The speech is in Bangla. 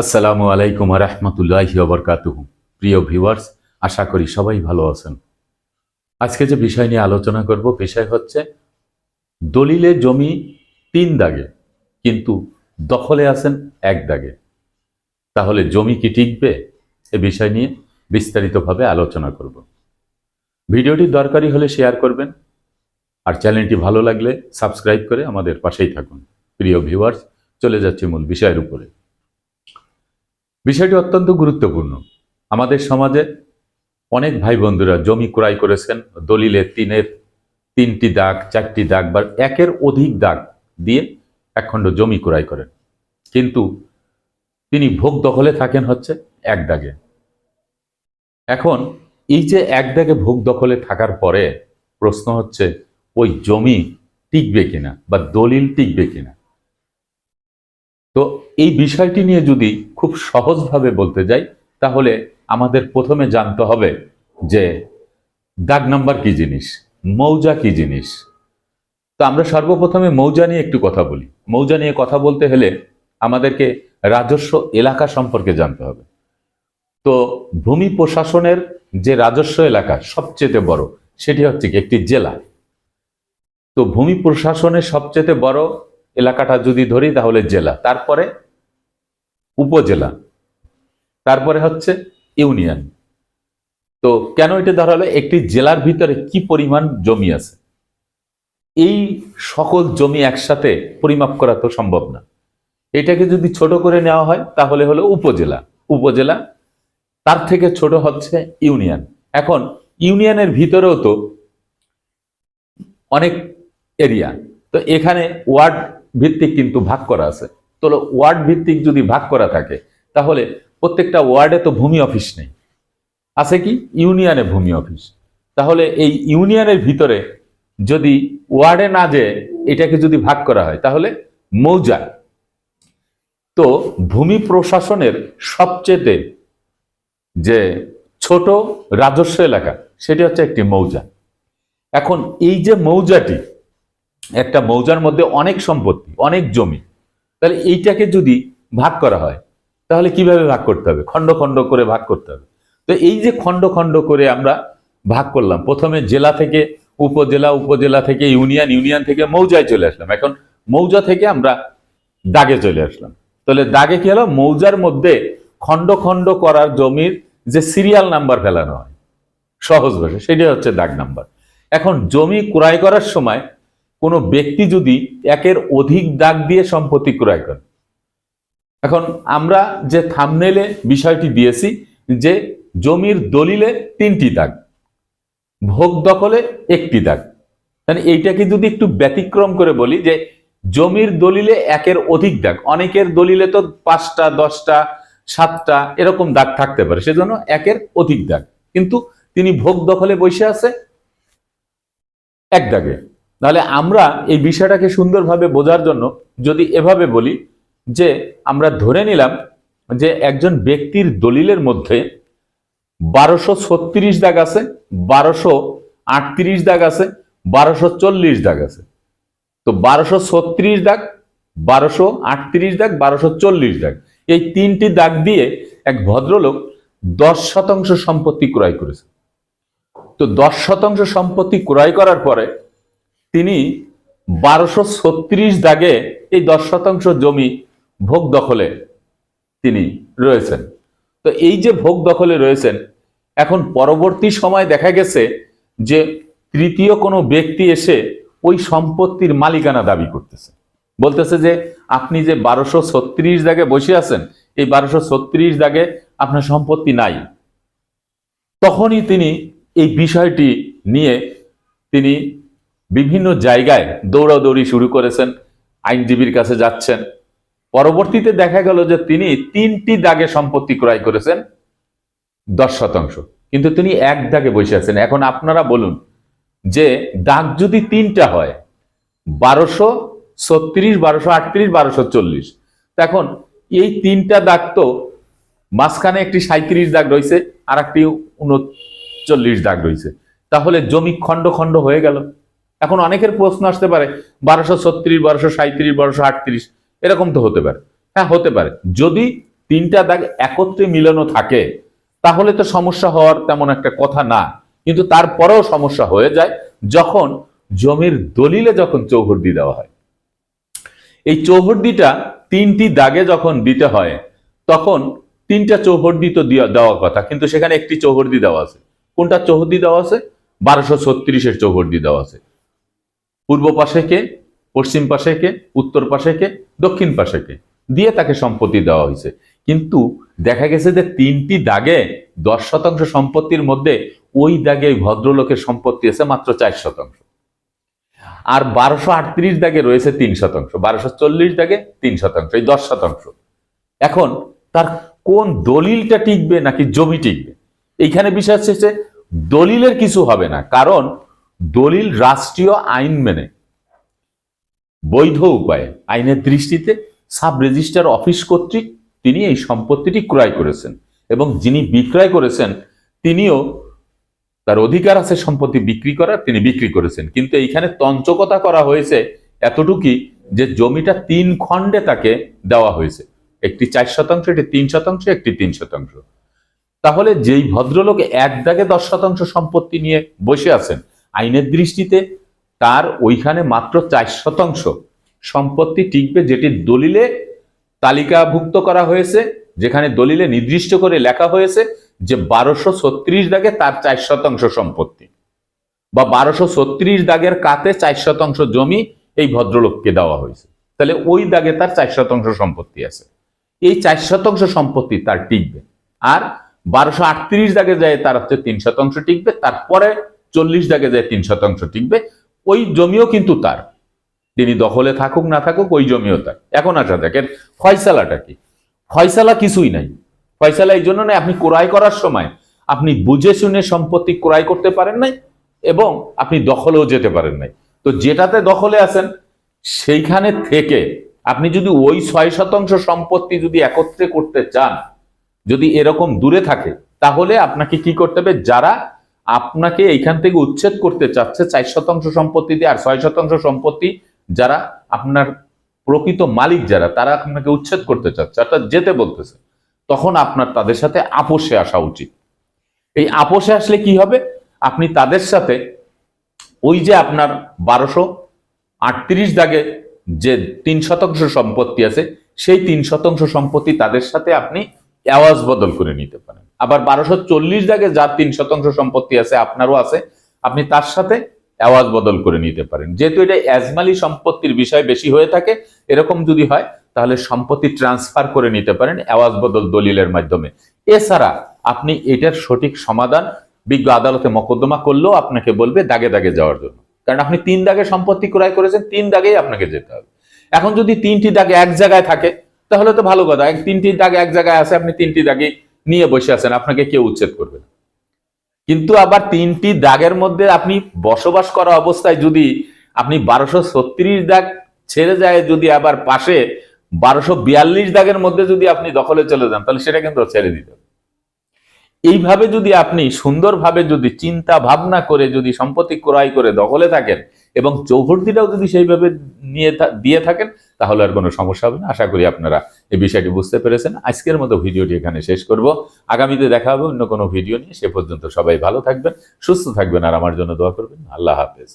আসসালামু আলাইকুম রহমতুল্লাহি ওবরকাতুহ প্রিয় ভিউয়ার্স, আশা করি সবাই ভালো আছেন। আজকে যে বিষয় নিয়ে আলোচনা করব বিষয় হচ্ছে দলিলে জমি তিন দাগে, কিন্তু দখলে আছেন এক দাগে। তাহলে জমি কি টিকবে? এ বিষয় নিয়ে বিস্তারিতভাবে আলোচনা করব। ভিডিওটি দরকারি হলে শেয়ার করবেন, আর চ্যানেলটি ভালো লাগলে সাবস্ক্রাইব করে আমাদের পাশেই থাকুন। প্রিয় ভিউয়ার্স, চলে যাচ্ছে মূল বিষয়ের উপরে। বিষয়টি অত্যন্ত গুরুত্বপূর্ণ। আমাদের সমাজে অনেক ভাই বন্ধুরা জমি ক্রয় করেছেন, দলিলে তিনের তিনটি দাগ, চারটি দাগ বা একের অধিক দাগ দিয়ে একখণ্ড জমি ক্রয় করেন। কিন্তু তিনি ভোগ দখলে থাকেন হচ্ছে এক দাগে। এখন এই যে এক দাগে ভোগ দখলে থাকার পরে প্রশ্ন হচ্ছে, ওই জমি টিকবে কিনা বা দলিল টিকবে কিনা? তো এই বিষয়টি নিয়ে যদি খুব সহজভাবে বলতে যাই, তাহলে আমাদের প্রথমে জানতে হবে যে দাগ নাম্বার কি জিনিস, মৌজা কি জিনিস। তো আমরা সর্বপ্রথমে মৌজা নিয়ে একটু কথা বলি। মৌজা নিয়ে কথা বলতে হলে আমাদেরকে রাজস্ব এলাকা সম্পর্কে জানতে হবে। তো ভূমি প্রশাসনের যে রাজস্ব এলাকা সবচেয়ে বড়, সেটি হচ্ছে একটি জেলা। তো ভূমি প্রশাসনের সবচেয়ে বড় এলাকাটা যদি ধরি তাহলে জেলা, তারপরে উপজেলা, তারপরে হচ্ছে ইউনিয়ন। তো কেন এটা ধরা হলো? একটি জেলার ভিতরে কি পরিমাণ জমি আছে? এই সকল জমি একসাথে পরিমাপ করা তো সম্ভব না। এটাকে যদি ছোট করে নেওয়া হয়, তাহলে হলো উপজেলা। উপজেলা, তার থেকে ছোট হচ্ছে ইউনিয়ন। এখন ইউনিয়নের ভিতরেও তো অনেক এরিয়া। তো এখানে ওয়ার্ড ভিত্তিক কিন্তু ভাগ করা আছে। তো ওয়ার্ড ভিত্তিক যদি ভাগ করা থাকে, তাহলে প্রত্যেকটা ওয়ার্ডে তো ভূমি অফিস নেই। আছে কি? ইউনিয়নে ভূমি অফিস। তাহলে এই ইউনিয়নের ভিতরে যদি ওয়ার্ডে না যে এটাকে যদি ভাগ করা হয়, তাহলে মৌজা। তো ভূমি প্রশাসনের সবচেয়ে যে ছোট রাজস্ব এলাকা, সেটি হচ্ছে একটি মৌজা। এখন এই যে মৌজাটি একটা মৌজার মধ্যে অনেক সম্পত্তি, অনেক জমি। তাহলে এইটাকে যদি ভাগ করা হয়, তাহলে কীভাবে ভাগ করতে হবে? খণ্ড খণ্ড করে ভাগ করতে হবে। তো এই যে খণ্ড খণ্ড করে আমরা ভাগ করলাম, প্রথমে জেলা থেকে উপজেলা উপজেলা থেকে ইউনিয়ন ইউনিয়ন থেকে মৌজায় চলে আসলাম। এখন মৌজা থেকে আমরা দাগে চলে আসলাম। তাহলে দাগে কি হলো? মৌজার মধ্যে খণ্ড খণ্ড করার জমির যে সিরিয়াল নাম্বার ফেলানো হয়, সহজ ভাষা সেটি হচ্ছে দাগ নাম্বার এখন জমি ক্রয় করার সময় কোনো ব্যক্তি যদি একের অধিক দাগ দিয়ে সম্পত্তি ক্রয় করে। এখন আমরা যে থামনেলে বিষয়টি দিয়েছি যে জমির দলিলে তিনটি দাগ, ভোগ দখলে একটি দাগ। মানে এইটাকে যদি একটু ব্যতিক্রম করে বলি যে জমির দলিলে একের অধিক দাগ, অনেকের দলিলে তো পাঁচটা, দশটা, সাতটা এরকম দাগ থাকতে পারে, সেজন্য একের অধিক দাগ। কিন্তু তিনি ভোগ দখলে বসে আছে এক দাগে। তাহলে আমরা এই বিষয়টাকে সুন্দরভাবে বোঝার জন্য যদি এভাবে বলি যে আমরা ধরে নিলাম যে একজন ব্যক্তির দলিলের মধ্যে বারোশো ছত্রিশ দাগ আছে, বারোশো আটত্রিশ দাগ আছে, বারোশো চল্লিশ দাগ আছে। তো বারোশো ছত্রিশ দাগ, বারোশো আটত্রিশ দাগ, বারোশো চল্লিশ দাগ। এই তিনটি দাগ দিয়ে এক ভদ্রলোক দশ শতাংশ সম্পত্তি ক্রয় করেছে। তো দশ শতাংশ সম্পত্তি ক্রয় করার পরে তিনি বারোশো ছত্রিশ দাগে এই দশ শতাংশ জমি ভোগ দখলে তিনি রয়েছেন। তো এই যে ভোগ দখলে রয়েছেন, এখন পরবর্তী সময় দেখা গেছে যে তৃতীয় কোনো ব্যক্তি এসে ওই সম্পত্তির মালিকানা দাবি করতেছে। বলতেছে যে আপনি যে বারোশো ছত্রিশ দাগে বসে আছেন, এই বারোশো ছত্রিশ দাগে আপনার সম্পত্তি নাই। তখনই তিনি এই বিষয়টি নিয়ে তিনি বিভিন্ন জায়গায় দৌড়াদৌড়ি শুরু করেছেন, আইনজীবীর কাছে যাচ্ছেন। পরবর্তীতে দেখা গেল যে তিনি তিনটি দাগে সম্পত্তি ক্রয় করেছেন, দশ শতাংশ। কিন্তু তিনি এক দাগে বসে আছেন। এখন আপনারা বলুন যে দাগ যদি তিনটা হয়, বারোশো ছত্রিশ, বারোশো আটত্রিশ, বারোশো চল্লিশ। এখন এই তিনটা দাগ তো মাঝখানে একটি সাঁত্রিশ দাগ রয়েছে আর একটি উনচল্লিশ দাগ রয়েছে। তাহলে জমি খণ্ড খণ্ড হয়ে গেল। এখন অনেকের প্রশ্ন আসতে পারে, বারোশো ছত্রিশ, বারোশো সাঁত্রিশ বারোশো আটত্রিশ, এরকম তো হতে পারে। হ্যাঁ হতে পারে। যদি তিনটা দাগ একত্রে মিলানো থাকে, তাহলে তো সমস্যা হওয়ার তেমন একটা কথা না। কিন্তু তারপরেও সমস্যা হয়ে যায় যখন জমির দলিলে যখন চৌহর্দি দেওয়া হয়। এই চৌহর্দিটা তিনটি দাগে যখন দিতে হয়, তখন তিনটা চৌহর্দি তো দেওয়ার কথা। কিন্তু সেখানে একটি চৌহর্দি দেওয়া আছে। কোনটা চৌহদ্দি দেওয়া আছে? বারোশো ছত্রিশের চৌহর্দি দেওয়া আছে। পূর্ব পাশে কে? পশ্চিম পাশে কে? উত্তর পাশে কে? দক্ষিণ পাশে কে? দিয়ে তাকে সম্পত্তি দেওয়া হয়েছে। কিন্তু দেখা গেছে যে তিনটি দাগে দশ শতাংশ সম্পত্তির মধ্যে ওই দাগে ভদ্রলোকের সম্পত্তি আছে মাত্র চার শতাংশ। আর বারোশো আটত্রিশ দাগে রয়েছে তিন শতাংশ। বারোশো চল্লিশ দাগে তিন শতাংশ, এই দশ শতাংশ। এখন তার কোন দলিলটা টিকবে নাকি জমি টিকবে? এইখানে বিষয় হচ্ছে দলিলের কিছু হবে না। কারণ দলিল রাষ্ট্রীয় আইন মেনে। বৈধ উপায়ে আইনের দৃষ্টিতে সাব রেজিস্ট্রার অফিস কর্তৃক তিনি এই সম্পত্তিটি ক্রয় করেছেন এবং যিনি বিক্রয় করেছেন, তিনিও তার অধিকার আছে সম্পত্তি বিক্রি করার, তিনি বিক্রি করেছেন। কিন্তু এইখানে তঞ্চকতা করা হয়েছে এতটুকুই যে জমিটা তিন খণ্ডে তাকে দেওয়া হয়েছে। একটি চার শতাংশ, একটি তিন শতাংশ, একটি তিন শতাংশ। তাহলে যেই ভদ্রলোক এক দাগে দশ শতাংশ সম্পত্তি নিয়ে বসে আছেন আইনের দৃষ্টিতে তার ওইখানে মাত্র চার শতাংশ সম্পত্তি টিকবে যেটি দলিলে তালিকাভুক্ত করা হয়েছে, যেখানে দলিলে নির্দিষ্ট করে লেখা হয়েছে যে বারোশো ছত্রিশ দাগে তার চার শতাংশ সম্পত্তি বা বারোশো ছত্রিশ দাগের কাতে চার শতাংশ জমি এই ভদ্রলোককে দেওয়া হয়েছে। তাহলে ওই দাগে তার চার শতাংশ সম্পত্তি আছে। এই চার শতাংশ সম্পত্তি তার টিকবে। আর বারোশো আটত্রিশ দাগে যায় তার হচ্ছে তিন শতাংশ টিকবে। তারপরে চল্লিশ দাগে যায় তিন শতাংশ টিকবে, ওই জমিও কিন্তু তার। তিনি দখলে থাকুক, না থাকুক, ওই জমিও তার। এখন আসা দেখেন ফয়সালাটা কি? ফয়সালা কিছুই নাই। ফয়সালা এই জন্য নাই, আপনি ক্রয় করার সময় আপনি বুঝে শুনে সম্পত্তি ক্রয় করতে পারেন নাই এবং আপনি দখলেও যেতে পারেন নাই। তো যেটাতে দখলে আছেন, সেইখানে থেকে আপনি যদি ওই ছয় শতাংশ সম্পত্তি যদি একত্রে করতে চান, যদি এরকম দূরে থাকে, তাহলে আপনাকে কি করতে হবে? যারা আপনাকে এইখান থেকে উচ্ছেদ করতে চাচ্ছে চার শতাংশ সম্পত্তি দিয়ে আর ছয় শতাংশ সম্পত্তি যারা আপনার প্রকৃত মালিক যারা, তারা আপনাকে উচ্ছেদ করতে চাচ্ছে, অর্থাৎ যেতে বলতেছে। তখন আপনার তাদের সাথে আপোষে আসা উচিত। এই আপোষে আসলে কি হবে? আপনি তাদের সাথে ওই যে আপনার বারোশো আটত্রিশ দাগে যে তিন শতাংশ সম্পত্তি আছে, সেই তিন শতাংশ সম্পত্তি তাদের সাথে আপনি আওয়াজ বদল করে নিতে পারেন। আবার বারোশো চল্লিশ দাগে যার তিন শতাংশ সম্পত্তি আছে আপনারও আছে, আপনি তার সাথে আওয়াজ বদল করে নিতে পারেন। যেহেতু এটা এজমালি সম্পত্তির বিষয় বেশি হয়ে থাকে, এরকম যদি হয়, তাহলে সম্পত্তি ট্রান্সফার করে নিতে পারেন আওয়াজ বদল দলিলের মাধ্যমে। এছাড়া আপনি এটার সঠিক সমাধান বিজ্ঞ আদালতে মকদ্দমা করলেও আপনাকে বলবে দাগে দাগে যাওয়ার জন্য। কারণ আপনি তিন দাগে সম্পত্তি ক্রয় করেছেন, তিন দাগেই আপনাকে যেতে হবে। এখন যদি তিনটি দাগে এক জায়গায় থাকে, তাহলে তো ভালো কথা তিনটি দাগ এক জায়গায় আছে, আপনি তিনটি দাগে নিয়ে বসে আছেন, আপনাকে কেউ উচ্ছেদ করবে না। কিন্তু আবার তিনটি দাগের মধ্যে আপনি বসবাস করা অবস্থায় যদি আপনি বারোশো ছত্রিশ দাগ ছেড়ে যায়, যদি আবার পাশে বারোশো বিয়াল্লিশ দাগের মধ্যে যদি আপনি দখলে চলে যান, তাহলে সেটা কিন্তু ছেড়ে দিতে হবে। এইভাবে যদি আপনি সুন্দরভাবে যদি চিন্তা ভাবনা করে যদি সম্পত্তি ক্রয় করে দখলে থাকেন এবং চৌহদ্দিটাও যদি সেইভাবে নিয়ে দিয়ে থাকেন, তাহলে আর কোনো সমস্যা হবে না। আশা করি আপনারা এই বিষয়টি বুঝতে পেরেছেন। আজকের মতো ভিডিওটি এখানে শেষ করব। আগামীতে দেখা হবে অন্য কোনো ভিডিও নিয়ে। সে পর্যন্ত সবাই ভালো থাকবেন, সুস্থ থাকবেন, আর আমার জন্য দোয়া করবেন। আল্লাহ হাফেজ।